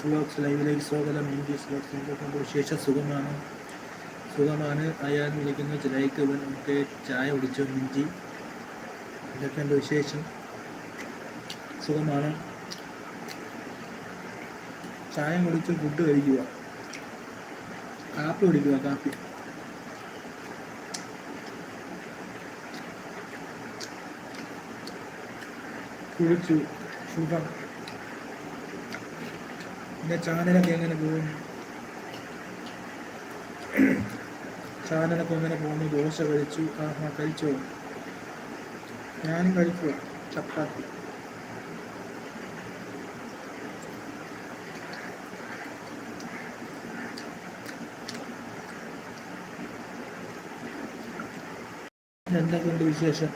മിൻജീസ് vlogs ലൈവിലേക്ക് സ്വാഗതം. M D S vlogs എന്തൊക്കെയുണ്ട് വിശേഷം സുഖമാണ്? സുഖമാണ്. അയാൾ വിളിക്കുന്ന ലൈക്ക് നമുക്ക് ചായ കുടിച്ചു. മിഞ്ചി. എന്റെ വിശേഷം? സുഖമാണ്? ചായ കുടിച്ച് ഫുഡ് കഴിക്കുക. കാപ്പി കുടിക്കുക കാപ്പി. കുളിച്ചു. സുഖം പിന്നെ ചാനലൊക്കെ എങ്ങനെ പോകും ചാനലൊക്കെ എങ്ങനെ പോകുന്നു? ദോശ കഴിച്ചു ആഹാ കഴിച്ചോ? ഞാനും കഴിക്കുക ചപ്പാത്തി. എന്തൊക്കെയുണ്ട് വിശേഷം?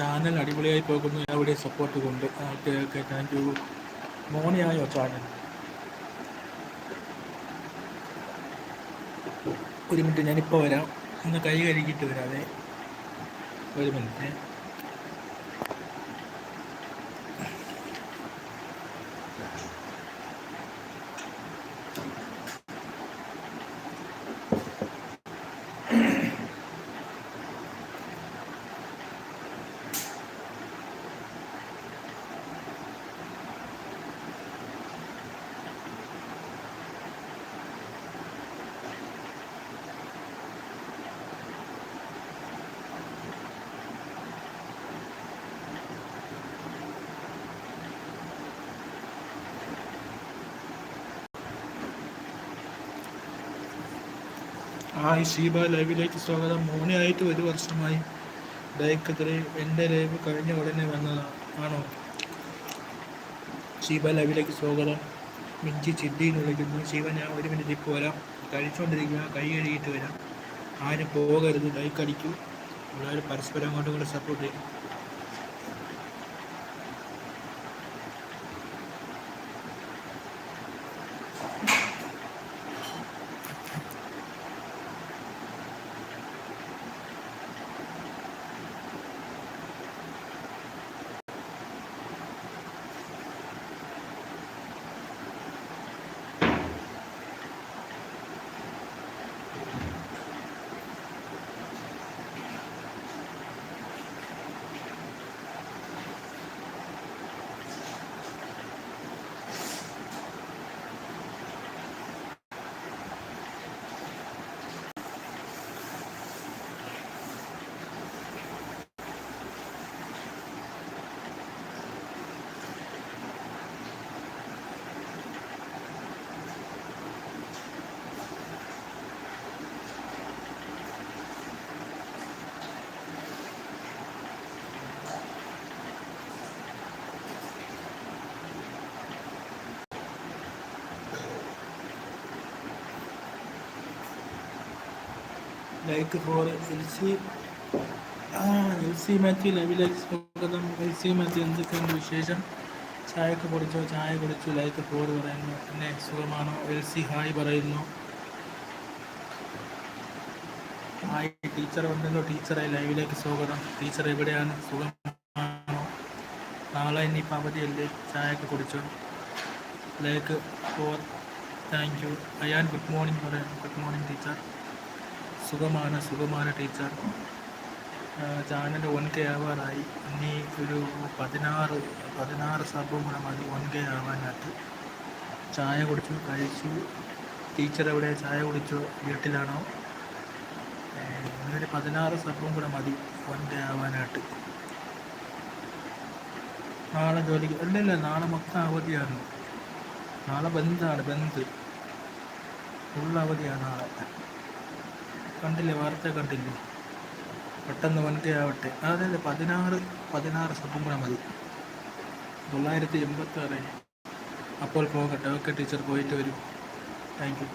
ചാനൽ അടിപൊളിയായി പോകുന്നു. അവിടെ സപ്പോർട്ട് കൊണ്ട്. ഓക്കെ ഓക്കെ താങ്ക് യു മോണിയായോ ചാനൽ ഒരു മിനിറ്റ് ഞാനിപ്പോൾ വരാം. ഒന്ന് കൈ കഴുകിയിട്ട് വരാതെ ഒരു മിനിറ്റ് ഹായ് ഷീബ ലൈവിലേക്ക് സ്വാഗതം. മോനെയായിട്ട് ഒരു വർഷമായി. ലൈക്കെതിരെ എന്റെ ലൈവ് കഴിഞ്ഞ ഉടനെ വന്നതാണ് ആണോ? ഷീബ ലൈവിലേക്ക് സ്വാഗതം. മിഞ്ചി ചിദ്ദിന്ന് വിളിക്കുന്നു. ശിവ ഞാൻ ഒരു മിനിറ്റ് ഇപ്പോൾ വരാം. കഴിച്ചുകൊണ്ടിരിക്കുക കൈ കഴുകിയിട്ട് വരാം. ആരും പോകരുത്. ഡൈക്ക് എല്ലാവരും പരസ്പരം അങ്ങോട്ടും കൂടെ സപ്പോർട്ട് ചെയ്യും. Like four L C L C Mathew ലൈവിലേക്ക് സ്വാഗതം. എൽ സി മാത്യു എന്തൊക്കെയുണ്ട് വിശേഷം? ചായയൊക്കെ കുടിച്ചോ? ചായ കുടിച്ചു. ലൈക്ക് ഫോർ പറയുന്നു. പിന്നെ സുഖമാണോ? എൽ സി ഹായ് പറയുന്നു. ഹായ് ടീച്ചർ ഉണ്ടല്ലോ. ടീച്ചറെ ലൈവിലേക്ക് സ്വാഗതം. ടീച്ചർ എവിടെയാണ്? സുഖമാണോ? നാളെ ഇനിയിപ്പോൾ അവധിയല്ലേ ചായയൊക്കെ കുടിച്ചോ? Like for thank you Ayaan good morning പറയാം ഗുഡ് മോർണിംഗ് ടീച്ചർ സുഖമാണ് സുഖമാണ് ടീച്ചർ ചാനൽ വൺ കെ ആവാറായി. ഇനി ഒരു പതിനാറ് പതിനാറ് സബും കൂടെ മതി വൺ കെ ആവാനായിട്ട്. ചായ കുടിച്ചു കഴിച്ചു. ടീച്ചർ എവിടെ? ചായ കുടിച്ചോ? വീട്ടിലാണോ? ഇന്നൊരു പതിനാറ് സബും കൂടെ മതി വൺ കെ ആവാനായിട്ട്. നാളെ ജോലിക്ക് അല്ലല്ല നാളെ മൊത്തം അവധിയാണ്. നാളെ ബന്ധാണ് ബന്ദ്. ഫുൾ അവധിയാണ് നാളെ. കണ്ടില്ലേ? വാർത്ത കണ്ടില്ലേ? പെട്ടെന്ന് വൻകയാവട്ടെ. അതെ അതെ പതിനാറ് പതിനാറ് കൂടെ മതി. തൊള്ളായിരത്തി എൺപത്തി ആറ് അപ്പോൾ പോകട്ടെ. Okay teacher. പോയിട്ട് വരും. Thank you.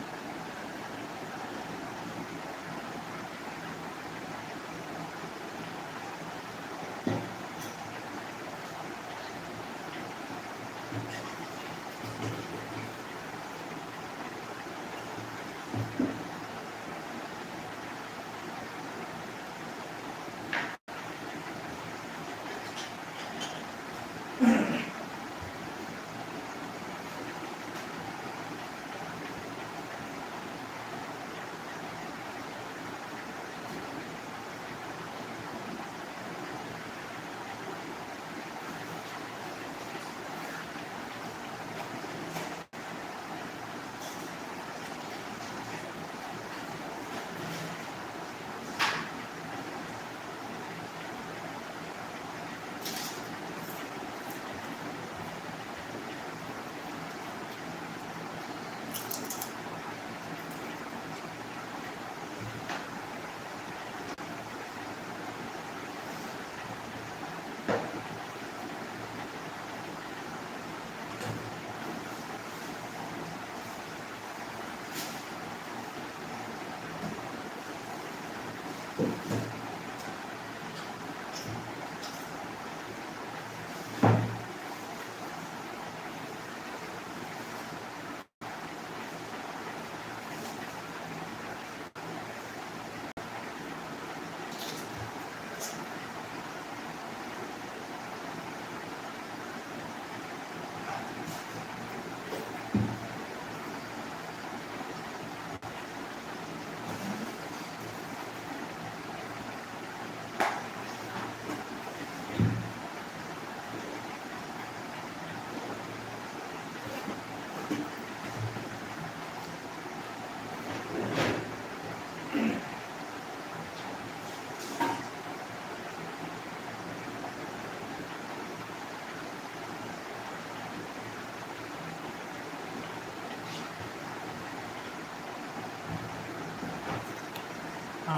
はい。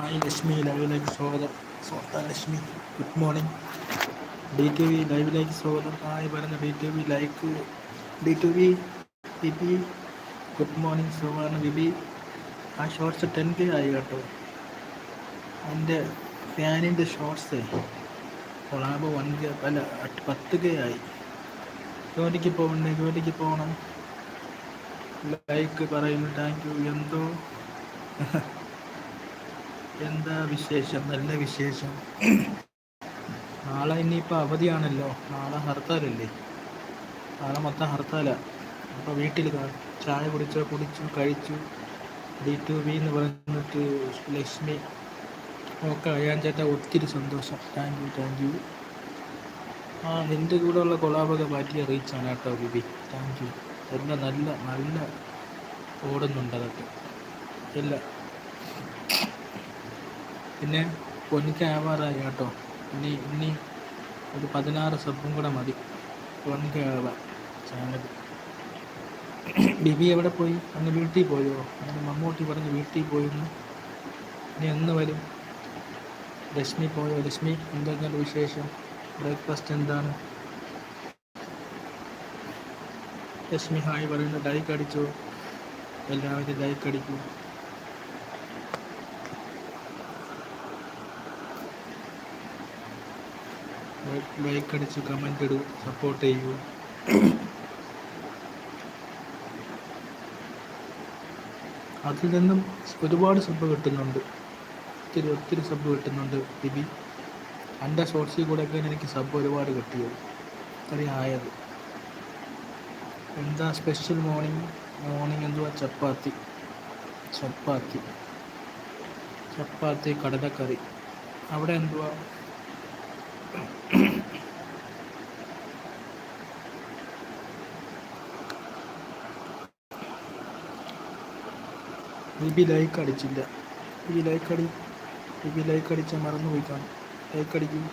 ഹായ് ലക്ഷ്മി ലൈവിലേക്ക് സ്വാഗതം. സ്വന്തം Lakshmi good morning D T V ലൈവിലേക്ക് സ്വാഗതം. ഹായ് പറഞ്ഞ D T V like D T V Bibi good morning സുഖമാണ് ബിബി ആ ഷോർട്സ് ടെൻ കെ ആയി കേട്ടോ. എന്റെ ഫാനിന്റെ ഷോർട്സ് കൊളാബ് വൺ കെ അല്ല പത്ത് കെ ആയി. ജോലിക്ക് പോകണ്ടേ? ജോലിക്ക് പോകണം. ലൈക്ക് പറയുന്നു താങ്ക് യു എന്തോ? എന്താ വിശേഷം? നല്ല വിശേഷം. നാളെ ഇനിയിപ്പോൾ അവധിയാണല്ലോ. നാളെ ഹർത്താലല്ലേ? നാളെ മൊത്തം ഹർത്താല. അപ്പോൾ വീട്ടിൽ ചായ കുടിച്ചോ കുടിച്ചു കഴിച്ചു? ഡി ടു ബി എന്ന് പറഞ്ഞിട്ട് ലക്ഷ്മി ഒക്കെ അയാൻ ചേട്ടാ ഒത്തിരി സന്തോഷം. താങ്ക് യു താങ്ക് യു ആ നിന്റെ കൂടെ ഉള്ള കൊളാബൊക്കെ മാറ്റി റീച്ചാണ് കേട്ടോ ബിബി. താങ്ക് യു എല്ലാം നല്ല നല്ല ഓടുന്നുണ്ട് അതൊക്കെ. എല്ലാം പിന്നെ പൊന്നിക്ക് ആവാറായി കേട്ടോ. ഇനി ഇനി ഒരു പതിനാറ് സബും കൂടെ മതി. പൊന്നിക്ക് ആവാ ചാനൽ. ബിബി എവിടെ പോയി? അന്ന് വീട്ടിൽ പോയോ? അങ്ങനെ മമ്മൂട്ടി പറഞ്ഞ് വീട്ടിൽ പോയിരുന്നു ഇനി എന്ന് വരും? രശ്മി പോയോ? രശ്മി എന്തെങ്കിലും വിശേഷം? ബ്രേക്ക്ഫാസ്റ്റ് എന്താണ്? രശ്മി ഹായ് പറയുന്നു ലൈക്ക് അടിച്ചോ? എല്ലാവരും ലൈക്ക് അടിക്കൂ. ലൈക്ക് അടിച്ച് കമന്റ് ഇടൂ സപ്പോർട്ട് ചെയ്യൂ. അതിൽ നിന്നും ഒരുപാട് സബ് കിട്ടുന്നുണ്ട്. ഒത്തിരി ഒത്തിരി സബ് കിട്ടുന്നുണ്ട് ബിബി. എന്റെ ഷോർട്സിൽ കൂടെയൊക്കെ എനിക്ക് സബ് ഒരുപാട് കിട്ടിയത്. ഇത്രയും ആയത്. എന്താ സ്പെഷ്യൽ മോർണിംഗ് മോർണിംഗ് എന്തുവാ? ചപ്പാത്തി. ചപ്പാത്തി. ചപ്പാത്തി കടലക്കറി. അവിടെ എന്തുവാ? ബിബി ലൈക്ക് അടിച്ചില്ല. ബിബി ലൈക്ക് അടി ബിബി ലൈക്ക് അടിച്ചാൽ മറന്നുപോയി കാണും. ലൈക്ക് അടിക്കും.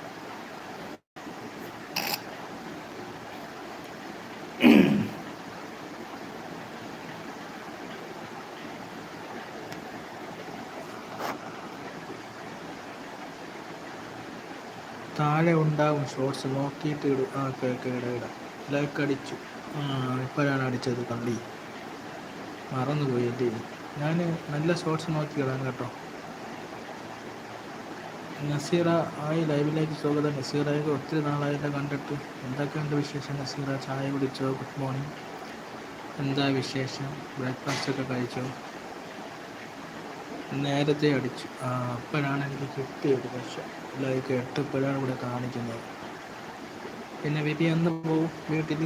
താഴെ ഉണ്ടാവും ഷോർട്സ് നോക്കിയിട്ട് ഇടും. ആ കേക്ക് ഇടാം ലൈക്ക് അടിച്ചു. ഇപ്പോഴാണ് അടിച്ചത് കണ്ടി മറന്നുപോയി അല്ലേ ഞാൻ നല്ല ഷോർട്സ് നോക്കി ഇടാം കേട്ടോ. നസീറ ആയി ലൈവിലേക്ക് സ്വാഗതം. നസീറയൊക്കെ ഒത്തിരി നാളായിട്ട് കണ്ടിട്ട്. എന്തൊക്കെയുണ്ട് വിശേഷം നസീറ? ചായ കുടിച്ചോ? ഗുഡ് മോർണിംഗ് എന്താ വിശേഷം? ബ്രേക്ക്ഫാസ്റ്റ് ഒക്കെ കഴിച്ചോ? നേരത്തെ അടിച്ചു. അപ്പോഴാണ് എനിക്ക് കിട്ടിയത് പക്ഷെ ലൈക്ക് എട്ടപ്പോഴാണ് ഇവിടെ കാണിക്കുന്നത്. പിന്നെ വിധി എന്ന് പോവും വീട്ടിൽ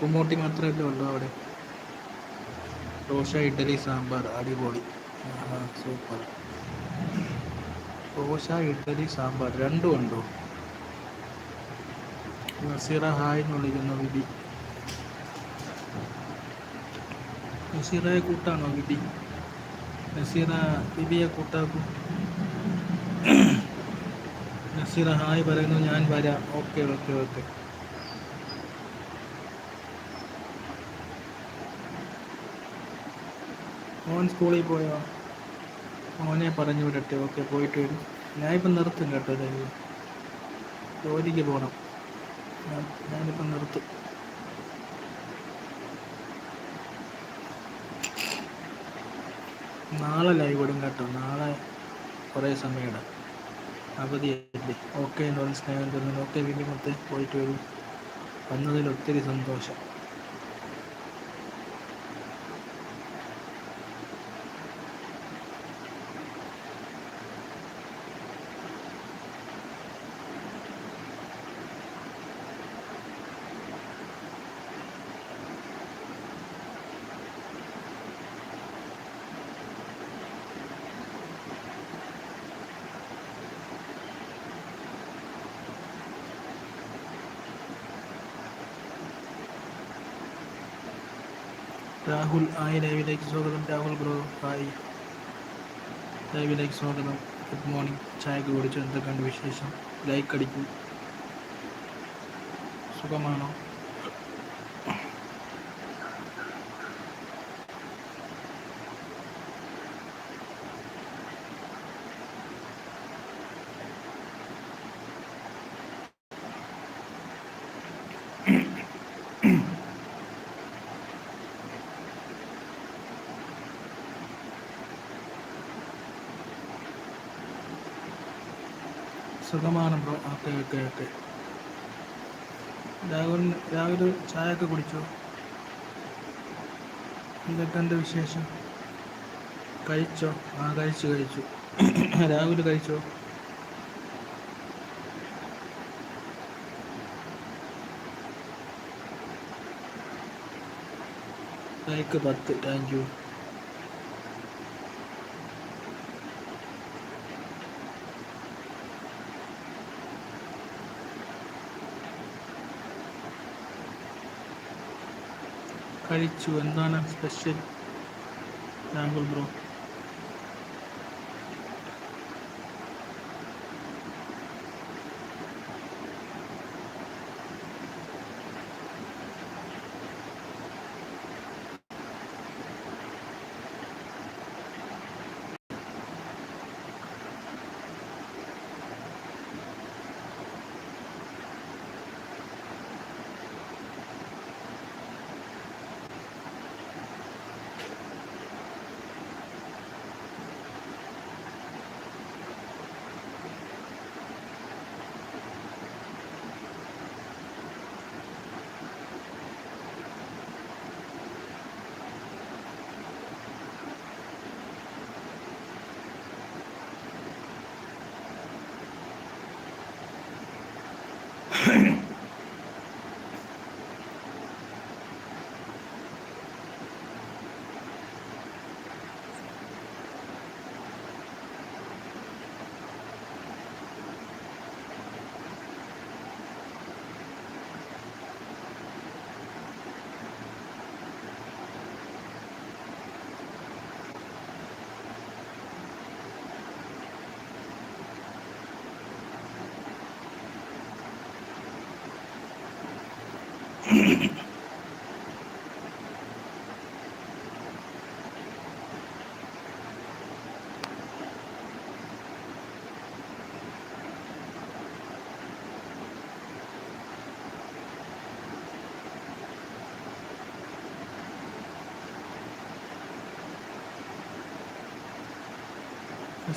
കുമ്മൂട്ടി മാത്രമല്ലേ ഉള്ളൂ അവിടെ? ദോശ ഇഡ്ഡലി സാമ്പാർ. അടിപൊളി. സൂപ്പർ. ദോശ ഇഡ്ഡലി സാമ്പാർ. രണ്ടും ഉണ്ടോ? നസീറ ഹായ് എന്ന് വിളിക്കുന്നു വിധി. നസീറയെ കൂട്ടാണോ വിധി? നസീറ വിധിയെ കൂട്ടാക്കൂ. നസീറ ഹായ് പറയുന്നു ഞാൻ വരാം. Okay okay okay. മോൻ സ്കൂളിൽ പോയോ? മോനെ പറഞ്ഞു വിടട്ടെ ഓക്കെ പോയിട്ട് വരും. ഞാനിപ്പം നിർത്തും കേട്ടോ ലൈവ് ജോലിക്ക് പോകണം ഞാനിപ്പം നിർത്തും. നാളെ ലൈവ് ഇടും കേട്ടോ. നാളെ കുറേ സമയം ഇടാം. അവധിയല്ലേ? ഓക്കെ എന്ന് പറഞ്ഞ് സ്നേഹം തന്നെ ഓക്കെ വീണ്ടും മൊത്തം പോയിട്ട് വരും. വന്നതിൽ ഒത്തിരി സന്തോഷം. രാഹുൽ ആയി ലൈവിലേക്ക് സ്വാഗതം. Rahul bro hi. ലൈവിലേക്ക് സ്വാഗതം. Good morning. ചായക്ക് കുടിച്ചു? എന്തൊക്കെയുണ്ട് വിശേഷം? ലൈക്ക് അടിക്കും. സുഖമാണോ? സുഖമാണ് ബ്രോ. Okay okay okay. രാഹുലിന് രാഹുൽ ചായ ഒക്കെ കുടിച്ചോ എന്തൊക്കെയുണ്ട് വിശേഷം? കഴിച്ചോ? ആ കഴിച്ചു കഴിച്ചു. രാഹുൽ കഴിച്ചോ? ലൈക്ക് പത്ത്. Thank you. കഴിച്ചു എന്താണ് special Rahul bro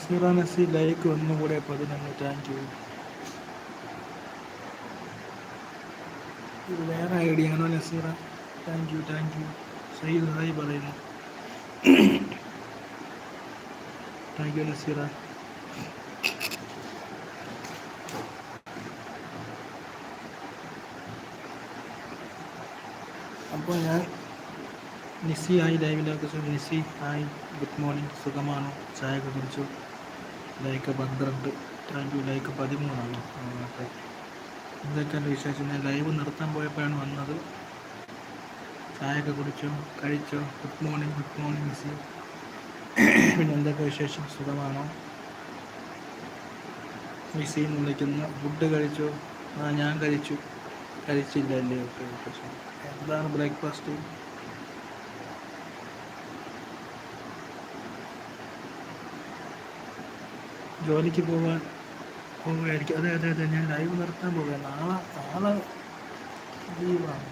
Naseera Naseer like ഒന്നും കൂടെ പതിനൊന്ന് താങ്ക് യു ഇത് വേറെ ഐ ഡി ആണോ Naseera thank you thank you Sayyid hi പറയുന്നു താങ്ക് യു നസീറ അപ്പോൾ ഞാൻ നിസി ആയി ലൈവിലേക്ക് നിസി ഹായ് ഗുഡ് മോർണിംഗ് സുഖമാണോ ചായ ഒക്കെ കുടിച്ചു ലൈക്ക് പന്ത്രണ്ട് താങ്ക് യു ലൈക്ക് പതിമൂന്നാണ്. ഓക്കെ. എന്തൊക്കെയാണ് വിശേഷം? ഞാൻ ലൈവ് നിർത്താൻ പോയപ്പോഴാണ് വന്നത്. ചായയൊക്കെ കുടിച്ചോ? കഴിച്ചോ? Good morning good morning Missy പിന്നെ എന്തൊക്കെ വിശേഷം? സുഖമാണോ? മിസ്സി എന്ന് വിളിക്കുന്ന. ഫുഡ് കഴിച്ചോ? ആ ഞാൻ കഴിച്ചു. കഴിച്ചില്ല ഓക്കെ ഓക്കെ എന്താണ് ബ്രേക്ക്ഫാസ്റ്റ് ജോലിക്ക് പോകാൻ പോവുകയായിരിക്കും. അതെ അതെ അതെ ഞാൻ ലൈവ് നിർത്താൻ പോവുക നാളെ നാളെ ലീവാണ്.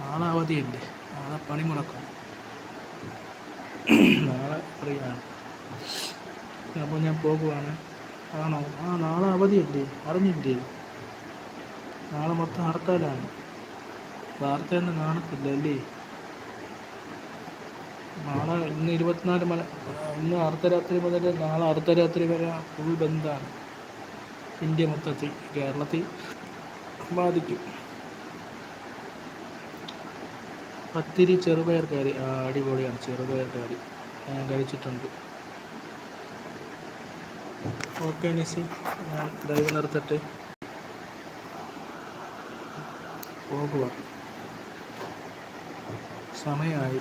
നാളെ അവധിയല്ലേ നാളെ പണി മുടക്കും. നാളെ ഫ്രീ ആണ് അപ്പോൾ ഞാൻ പോകുവാണ്. ആണോ? ആ നാളെ അവധിയല്ലേ അറിഞ്ഞില്ലേ? നാളെ മൊത്തം ഹർത്താലാണ്. വാർത്തയൊന്നും കാണത്തില്ല അല്ലേ? നാളെ ഇന്ന് ഇരുപത്തിനാല് മല ഇന്ന് അർദ്ധരാത്രി മുതൽ നാളെ അർദ്ധരാത്രി വരെ ഫുൾ ബന്ധാണ്. ഇന്ത്യ മൊത്തത്തിൽ കേരളത്തിൽ ബാധിക്കും. പത്തിരി ചെറുപയർ കറി അടിപൊളിയാണ് ചെറുപയർ കറി ഞാൻ കഴിച്ചിട്ടുണ്ട്. ഓക്കെ നിസി ഞാൻ ഡ്രൈവ് നിർത്തട്ടെ. പോകുക. സമയമായി.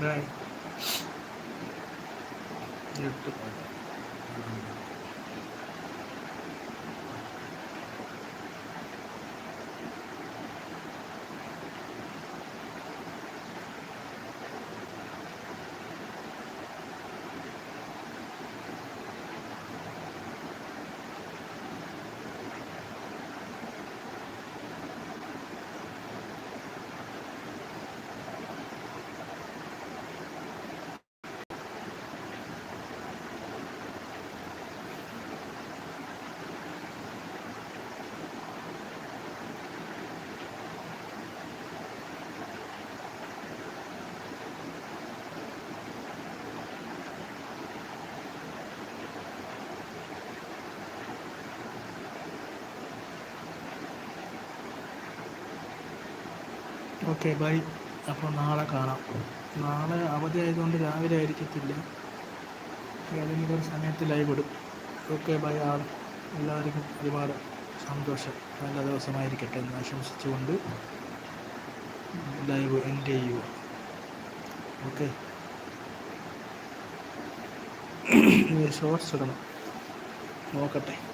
ぐい。っとこう。ഓക്കെ ബൈ. അപ്പോൾ നാളെ കാണാം. നാളെ അവധി ആയതുകൊണ്ട് രാവിലെ ആയിരിക്കത്തില്ല. ഏതെങ്കിലും ഒരു സമയത്ത് ലൈവ് ഇടും. Okay bye all. എല്ലാവർക്കും ഒരുപാട് സന്തോഷം. നല്ല ദിവസമായിരിക്കട്ടെ എന്ന് ആശംസിച്ചുകൊണ്ട് ലൈവ് എൻഡ് ചെയ്യുക. ഓക്കെ. ഷോർട്സ് ഇടണം. നോക്കട്ടെ.